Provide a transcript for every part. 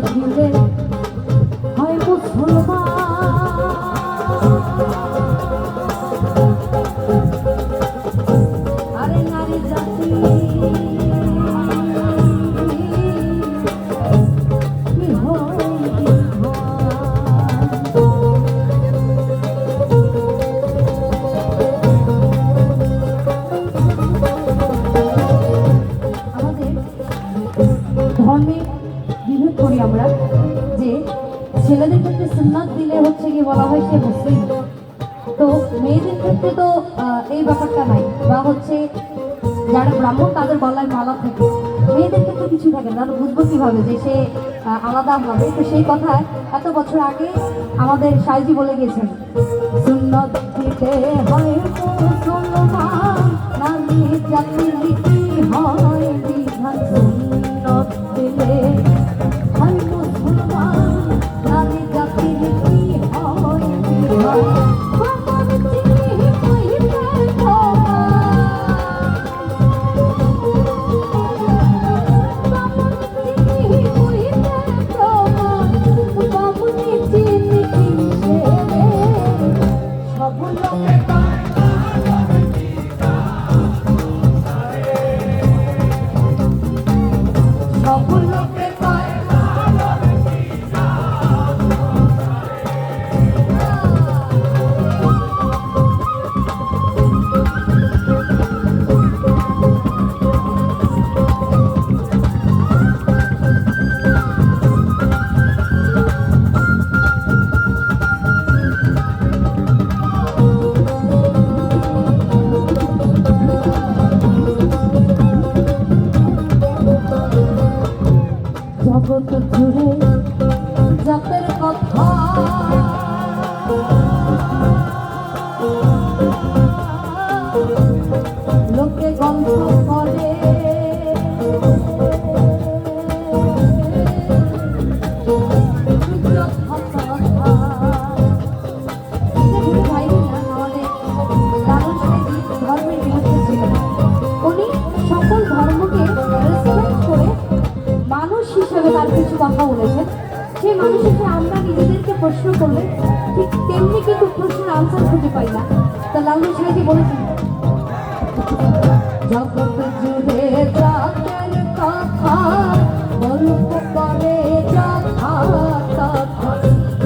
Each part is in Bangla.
দিলে হয় মুসলমান। যে ছেলেদের ক্ষেত্রে সুন্নাত দিলে হচ্ছে কি বলা হয় সে মুসলিম। তো মেয়েদের ক্ষেত্রে তো এই ব্যাপারটা নাই। বা হচ্ছে যারা ব্রাহ্মণ, তাদের গলায় মালা থাকে। মেয়েদের ক্ষেত্রে কিছু থাকে না। বুঝব কীভাবে যে সে আলাদা হবে? তো সেই কথায় এত বছর আগে আমাদের সাইজি বলে গেছেন সুন্নত দিতে হয় মুসলমান সেই মানুষকে আমরা নিজেদেরকে প্রশ্ন করলে ঠিক তেমনি কিন্তু প্রশ্নের আনসার খুঁজে পাই না। তা লালু সাহেবই বলেছেন? জগৎ জুড়ে জাতের কথা গল্প করে তথা,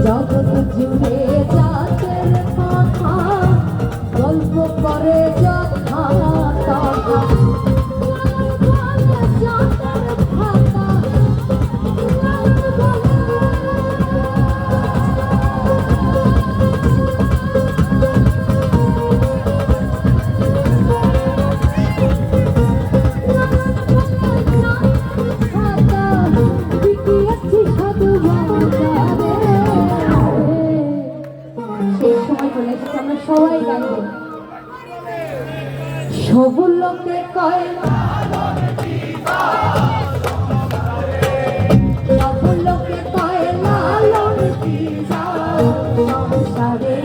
জগৎ জুড়ে চলে এসেছে আমরা সবাই গাইব সবুল লোকে কয় লোকে কয় লালন সংসারে?